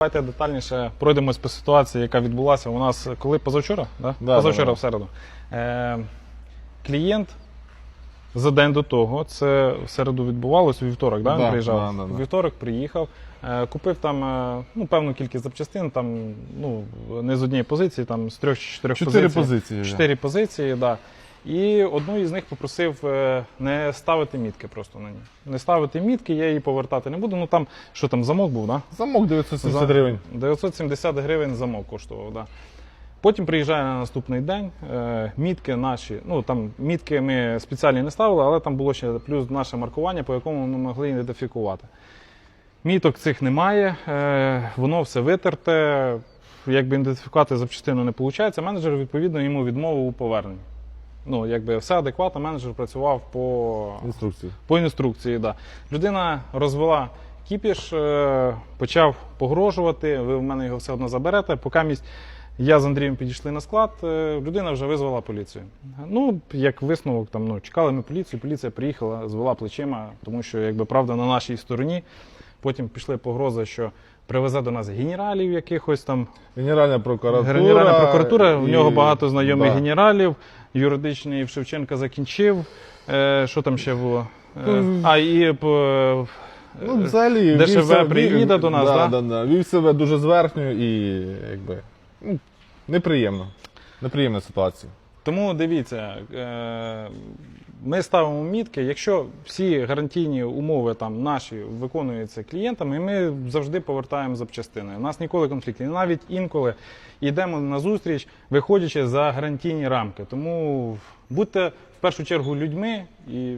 Давайте детальніше пройдемось по ситуації, яка відбулася у нас коли позавчора? Да? Да, позавчора да, в середу. Е, клієнт за день до того, це в середу відбувалось, у вівторок, да? він Да, приїжджав. да, да, да. Вівторок приїхав, е, купив там е, ну, певну кількість запчастин, там, ну, не з однієї позиції, там з трьох чи чотирьох Чотири позицій. позиції. Чотири позиції. Да. І одну із них попросив е, не ставити мітки просто на ній. Не ставити мітки, я її повертати не буду. Ну там, що там, замок був? Да? Замок 970 За- гривень. 970 гривень замок коштував, да. Потім приїжджає на наступний день. Е, мітки наші, ну там мітки ми спеціальні не ставили, але там було ще плюс наше маркування, по якому ми могли ідентифікувати. Міток цих немає, е, воно все витерте. Якби ідентифікувати запчастину не виходить, менеджер відповідно йому відмовив у поверненні. Ну, якби все адекватно, менеджер працював по Інструкції. по інструкції, да. Людина розвела кіпіш, е, почав погрожувати. Ви в мене його все одно заберете. Поки місць я з Андрієм підійшли на склад, е, людина вже визвала поліцію. Ну, як висновок, там, ну, чекали ми поліцію, поліція приїхала, звела плечима, тому що якби правда на нашій стороні. Потім пішли погрози, що привезе до нас генералів якихось там. Генеральна прокуратура. Генеральна прокуратура, в нього багато знайомих да. генералів, юридичний в Шевченка закінчив. Е, що там ще було? Е, а, і по Ну, взагалі, ДШВ вів себе- приїде до нас, да, да? да, да. Вів себе дуже зверхньо і якби ну, неприємно. Неприємна ситуація. Тому дивіться, е, ми ставимо мітки. Якщо всі гарантійні умови там наші виконуються клієнтами, ми завжди повертаємо запчастини. У нас ніколи конфліктів. Навіть інколи йдемо на зустріч, виходячи за гарантійні рамки. Тому будьте в першу чергу людьми, і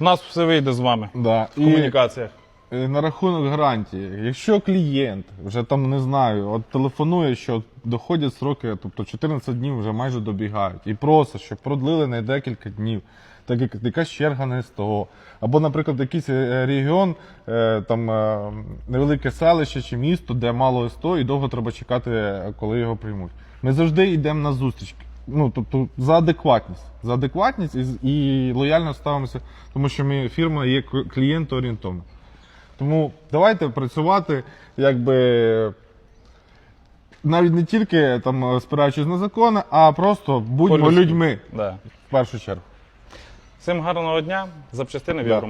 в нас все вийде з вами Да. в комунікаціях. Е, На рахунок гарантії, якщо клієнт вже там не знаю, от телефонує, що доходять сроки, тобто 14 днів вже майже добігають, і просить, щоб продлили на декілька днів, так як якась черга не з того. Або, наприклад, якийсь е, регіон, е, там невелике селище чи місто, де мало СТО, і довго треба чекати, коли його приймуть. Ми завжди йдемо на зустріч. Ну, тобто за адекватність. За адекватність і, і лояльно ставимося, тому що ми фірма є клієнтоорієнтовна. Тому давайте працювати, якби навіть не тільки там спираючись на закони, а просто будьмо людьми Да. в першу чергу. Всім гарного дня, запчастини в Да.